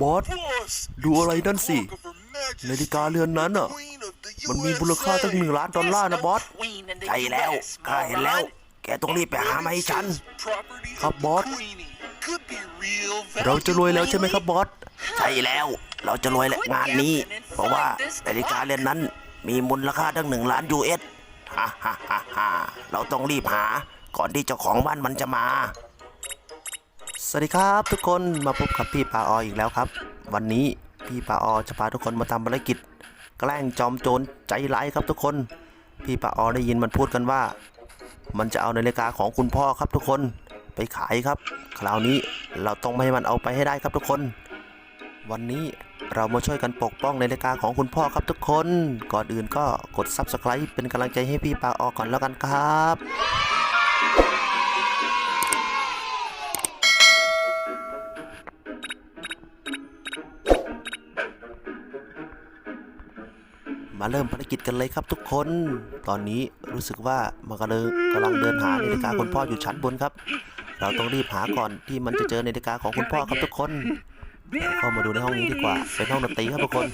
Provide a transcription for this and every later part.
บอส ดูอะไรนั่นสิ นาฬิกาเรือนนั้นอะ มันมีมูลค่าตั้งหนึ่งล้านดอลลาร์นะบอส ใช่แล้วข้าเห็นแล้ว แกต้องรีบไปหามาให้ฉัน ครับบอส เราจะรวยแล้วใช่ไหมครับบอส ใช่แล้ว เราจะรวยแหละงานนี้ เพราะว่านาฬิกาเรือนนั้น มีมูลค่าตั้งหนึ่งล้านยูเอสฮ่าฮ่าฮ่าฮ่าเราต้องรีบหา ก่อนที่เจ้าของบ้านมันจะมา สวัสดีครับทุกคนมาพบกับพี่ปาอออีกแล้วครับ วันนี้พี่ปาออจะพาทุกคนมาทำภารกิจ แกล้งจอมโจรใจร้ายครับทุกคน พี่ปาออได้ยินมันพูดกันว่า มันจะเอานาฬิกาของคุณพ่อครับทุกคนไปขายครับ คราวนี้เราต้องไม่ให้มันเอาไปให้ได้ครับทุกคน วันนี้เรามาช่วยกันปกป้องนาฬิกาของคุณพ่อครับทุกคน ก่อนอื่นก็กด subscribe เป็นกำลังใจให้พี่ปาออก่อนแล้วกันครับ มาเริ่มภารกิจกันเลยครับทุกคน ตอนนี้รู้สึกว่ามันกำลังกำลังเดินหานาฬิกาคุณพ่ออยู่ชั้นบนครับ เราต้องรีบหาก่อนที่มันจะเจอนาฬิกาของคุณพ่อครับทุกคนเข้ามาดูในห้องนี้ดีกว่า เป็นห้องดนตรีครับทุกคน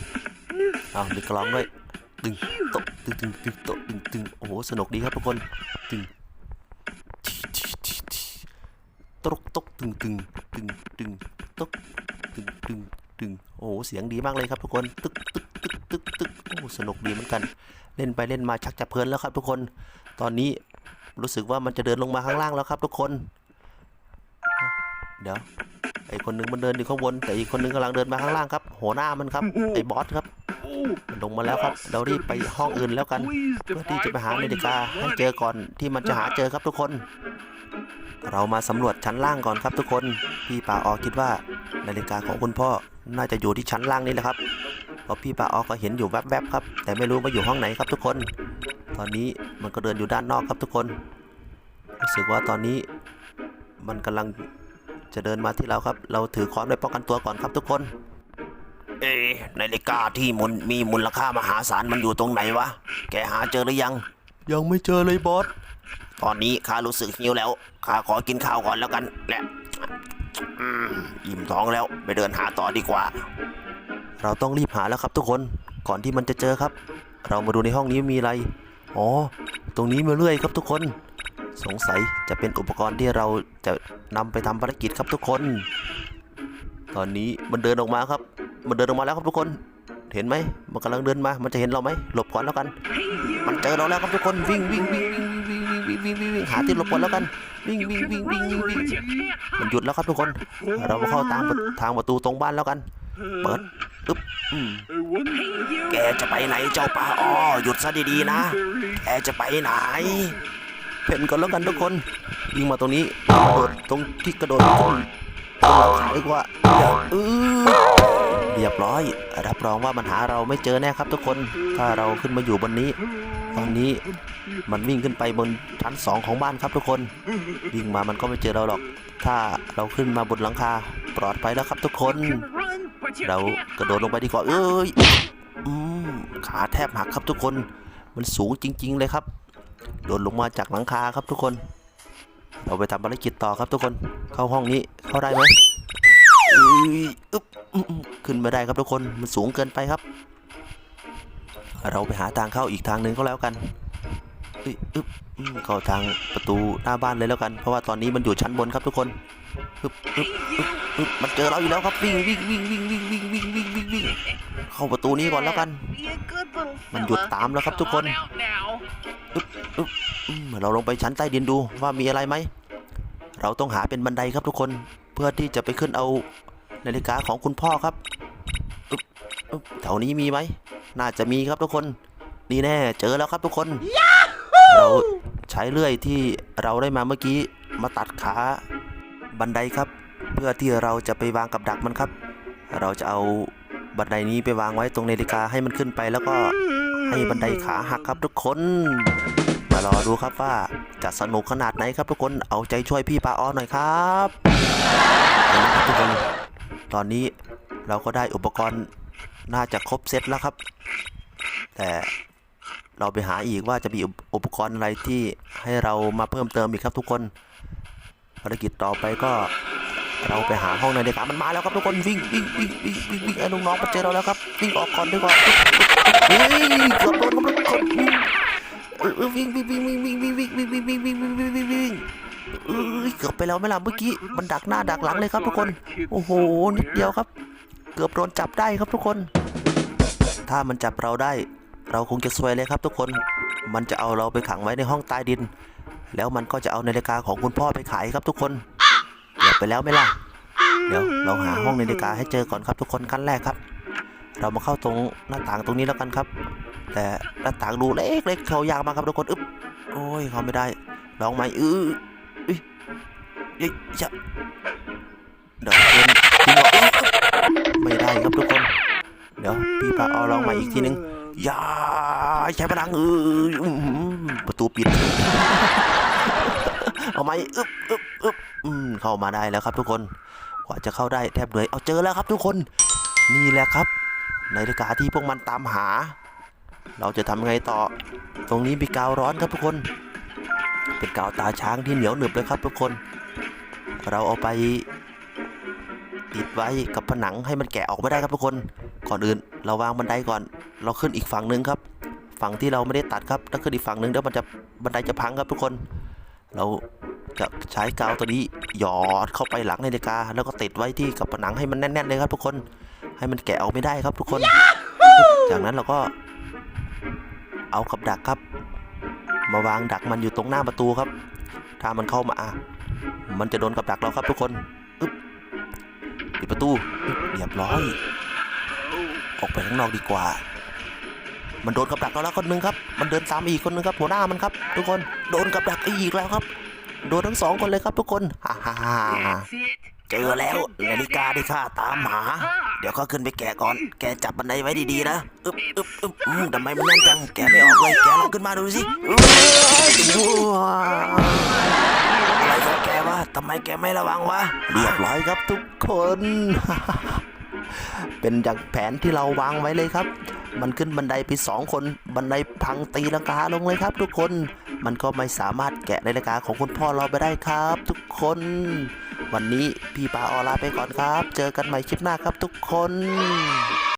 เอามีกลองด้วย ตึงตะตึงตึงตึงตะตึงตึงโอ้โห สนุกดีครับทุกคน ตึงทีทีทีทีตกตกตึงตึงตึงตึงตกตึงตึงตึงโอ้โห เสียงดีมากเลยครับทุกคน ตึกตึก ตึกตึกตึกโอ้สนุกดีเหมือนกัน เล่นไปเล่นมาชักจะเพลินแล้วครับทุกคน ตอนนี้รู้สึกว่ามันจะเดินลงมาข้างล่างแล้วครับ ทุกคน เดี๋ยวไอคนหนึงมันเดินอยู่ข้างบนแต่อีกคนหนึงกำลังเดินมาข้างล่างครับหัวหน้ามันครับไอบอสครับมันลงมาแล้วครับ เรารีบไปห้องอื่นแล้วกัน เพื่อที่จะไปหานาฬิกาให้เจอก่อนที่มันจะหาเจอครับทุกคน เรามาสำรวจชั้นล่างก่อนครับทุกคน พี่ป่าออคิดว่า นาฬิกาของคุณพ่อน่าจะอยู่ที่ชั้นล่างนี่แหละครับ เพราะพี่ป่าออก็เห็นอยู่แวบๆครับ แต่ไม่รู้ว่าอยู่ห้องไหนครับทุกคน ตอนนี้มันก็เดินอยู่ด้านนอกครับทุกคน รู้สึกว่าตอนนี้มันกำลังจะเดินมาที่เราครับ เราถือค้อนไว้ป้องกันตัวก่อนครับทุกคน เอ๊ะนาฬิกาที่มุนมีมูลค่ามหาศาลมันอยู่ตรงไหนวะ แกหาเจอหรือยัง ยังไม่เจอเลยบอส ตอนนี้ข้ารู้สึกหิวแล้ว ข้าขอกินข้าวก่อนแล้วกันแหละอืมอิ่มท้องแล้วไปเดินหาต่อดีกว่า เราต้องรีบหาแล้วครับทุกคนก่อนที่มันจะเจอครับ เรามาดูในห้องนี้มีอะไร อ๋อ ตรงนี้มีเลื่อยครับทุกคน สงสัยจะเป็นอุปกรณ์ที่เราจะนำไปทำภารกิจครับทุกคน ตอนนี้มันเดินออกมาครับ มันเดินออกมาแล้วครับทุกคน เห็นไหม มันกำลังเดินมา มันจะเห็นเราไหม หลบก่อนแล้วกัน มันเจอเราแล้วครับทุกคน วิ่งวิ่งวิ่งวิ่งวิ่งวิ่งวิ่งวิ่งวิ่งวิ่งหาที่หลบก่อนแล้วกัน วิ่งวิ่งวิ่งวิ่งวิ่งวิ่งมันหยุดแล้วครับทุกคน เรามาเข้าทางทางประตูตรงบ้านแล้วกัน เปิด อึ๊บอืมแกจะไปไหนเจ้าป่าอ้อหยุดซะดีๆนะ แกจะไปไหน เพ่นก่อนแล้วกันทุกคนยิงมาตรงนี้กระโดดตรงที่กระโดดขึ้นตรงเราขาดีกว่าเออเรียบร้อย รับรองว่ามันหาเราไม่เจอแน่ครับทุกคน ถ้าเราขึ้นมาอยู่บนนี้ ตอนนี้มันวิ่งขึ้นไปบนชั้นสองของบ้านครับทุกคน วิ่งมามันก็ไม่เจอเราหรอก ถ้าเราขึ้นมาบนหลังคาปลอดภัยแล้วครับทุกคน เรากระโดดลงไปดีกว่าเอ้ยอืมขาแทบหักครับทุกคน มันสูงจริง ๆ เลยครับ โดดลงมาจากหลังคาครับทุกคน เราไปทำภารกิจต่อครับทุกคน เข้าห้องนี้ เข้าได้ไหมเอ้ยอึ๊บอื้ออื้อขึ้นไม่ได้ครับทุกคน มันสูงเกินไปครับ เราไปหาทางเข้าอีกทางหนึ่งก็แล้วกันเอ้ยอึ๊บอืม เข้าทางประตูหน้าบ้านเลยแล้วกัน เพราะว่าตอนนี้มันอยู่ชั้นบนครับทุกคนอึ๊บอึ๊บอึ๊บอึ๊บมันเจอเราอยู่แล้วครับวิ่งวิ่งวิ่งวิ่งวิ่งวิ่งวิ่งวิ่งวิ่งวิ่งเข้าประตูนี้ก่อนแล้วกัน มันหยุดตามแล้วครับทุกคนเราลงไปชั้นใต้ดินดูว่ามีอะไรไหมเราต้องหาเป็นบันไดครับทุกคนเพื่อที่จะไปขึ้นเอานาฬิกาของคุณพ่อครับอึ๊บอึ๊บแถวนี้มีไหมน่าจะมีครับทุกคน นี่แน่ เจอแล้วครับทุกคน เราใช้เลื่อยที่เราได้มาเมื่อกี้มาตัดขาบันไดครับ เพื่อที่เราจะไปวางกับดักมันครับ เราจะเอาบันไดนี้ไปวางไว้ตรงนาฬิกาให้มันขึ้นไป แล้วก็ให้บันไดขาหักครับทุกคน มารอดูครับว่าจะสนุกขนาดไหนครับทุกคนเอาใจช่วยพี่ปาออหน่อยครับนไหมครับทุกคนตอนนี้เราก็ได้อุปกรณ์น่าจะครบเซตแล้วครับ แต่ เราไปหาอีกว่าจะมีอุปกรณ์อะไรที่ให้เรามาเพิ่มเติมอีกครับทุกคนภารกิจต่อไปก็เราไปหาห้องนาฬิกามันมาแล้วครับทุกคนวิ่งวิ่งวิ่งวิ่งวิ่งวิ่งไอ้น้องๆมาเจอเราแล้วครับวิ่งออกก่อนดีกว่าเฮ้ยเกือบโดนครับทุกคนเออเออวิ่งวิ่งวิ่งวิ่งวิ่งวิ่งวิ่งวิ่งวิ่งวิ่งวิ่งวิ่งวิ่งวิ่งวิ่งเอ้ยเกือบไปแล้วไหม่ล่ะเมื่อกี้มันดักหน้าดักหลังเลยครับทุกคน โอ้โหนิดเดียวครับ เกือบโดนจับได้ครับทุกคน ถ้ามันจับเราได้ เราคงจะซวยเลยครับทุกคน มันจะเอาเราไปขังไว้ในห้องใต้ดิน แล้วมันก็จะเอานาฬิกาของคุณพ่อไปขายครับทุกคนเกือบไปแล้วไหมล่ะ เดี๋ยวเราหาห้องนาฬิกาให้เจอก่อนครับทุกคนขั้นแรกครับ เรามาเข้าตรงหน้าต่างตรงนี้แล้วกันครับ แต่หน้าต่างดูเล็กๆเขายากมากครับทุกคน อึ๊บ โอ้ยเขาไม่ได้ ลองใหม่อื้ออุ้ยเฮ้ยจะเดี๋ยวเดินจริงเหรอไม่ได้ครับทุกคน เดี๋ยวพี่ปาเอาลองใหม่อีกทีนึง อย่าใช้พลังเออประตูปิด เอาไหมอึบอึบอึบอืมเข้ามาได้แล้วครับทุกคนกว่าจะเข้าได้แทบเหนื่อยเอาเจอแล้วครับทุกคน นี่แหละครับนาฬิกาที่พวกมันตามหา เราจะทำไงต่อ ตรงนี้มีกาวร้อนครับทุกคน เป็นกาวตาช้างที่เหนียวหนึบเลยครับทุกคน เราเอาไปติดไว้กับผนังให้มันแกะออกไม่ได้ครับทุกคน ก่อนอื่น เราวางบันไดก่อน เราขึ้นอีกฝั่งหนึ่งครับ ฝั่งที่เราไม่ได้ตัดครับถ้าขึ้นอีกฝั่งหนึ่งเดี๋ยวมันจะบันไดจะพังครับทุกคน เราจะใช้กาวตัวนี้หยอดเข้าไปหลังนาฬิกา แล้วก็ติดไว้ที่กับผนังให้มันแน่น ๆ เลยครับ ทุกคนให้มันแกะออกไม่ได้ครับทุกคน จากนั้นเราก็เอากับดักครับ มาวางดักมันอยู่ตรงหน้าประตูครับ ถ้ามันเข้ามา มันจะโดนกับดักเราครับทุกคนอึ๊บปิดประตูอึ๊บเรียบร้อย ออกไปข้างนอกดีกว่า มันโดนกับดักแล้วคนหนึงครับ มันเดินตามอีกคนหนึงครับหัวหน้ามันครับ ทุกคน โดนกับดักอีกแล้วครับ โดนทั้งสองคนเลยครับทุกคนฮ่าฮ่าฮ่าเจอแล้วนาฬิกาที่ข้าตามหา เดี๋ยวข้าขึ้นไปแกะก่อน แกจับบันไดไว้ดีๆนะ อึ๊บอึ๊บอึ๊บอืมทำไมมันแน่นจัง แกไม่ออกเลย แกลองขึ้นมาดูสิอื้ออะไรของแกวะทำไมแกไม่ระวังวะ เรียบร้อยครับทุกคน เป็นจากแผนที่เราวางไว้เลยครับ มันขึ้นบันไดไปสองคนบันไดพังตีลังกาลงเลยครับ ทุกคนมันก็ไม่สามารถแกะนาฬิกาของคุณพ่อเราไปได้ครับ ทุกคน วันนี้พี่ปาออลาไปก่อนครับ เจอกันใหม่คลิปหน้าครับทุกคน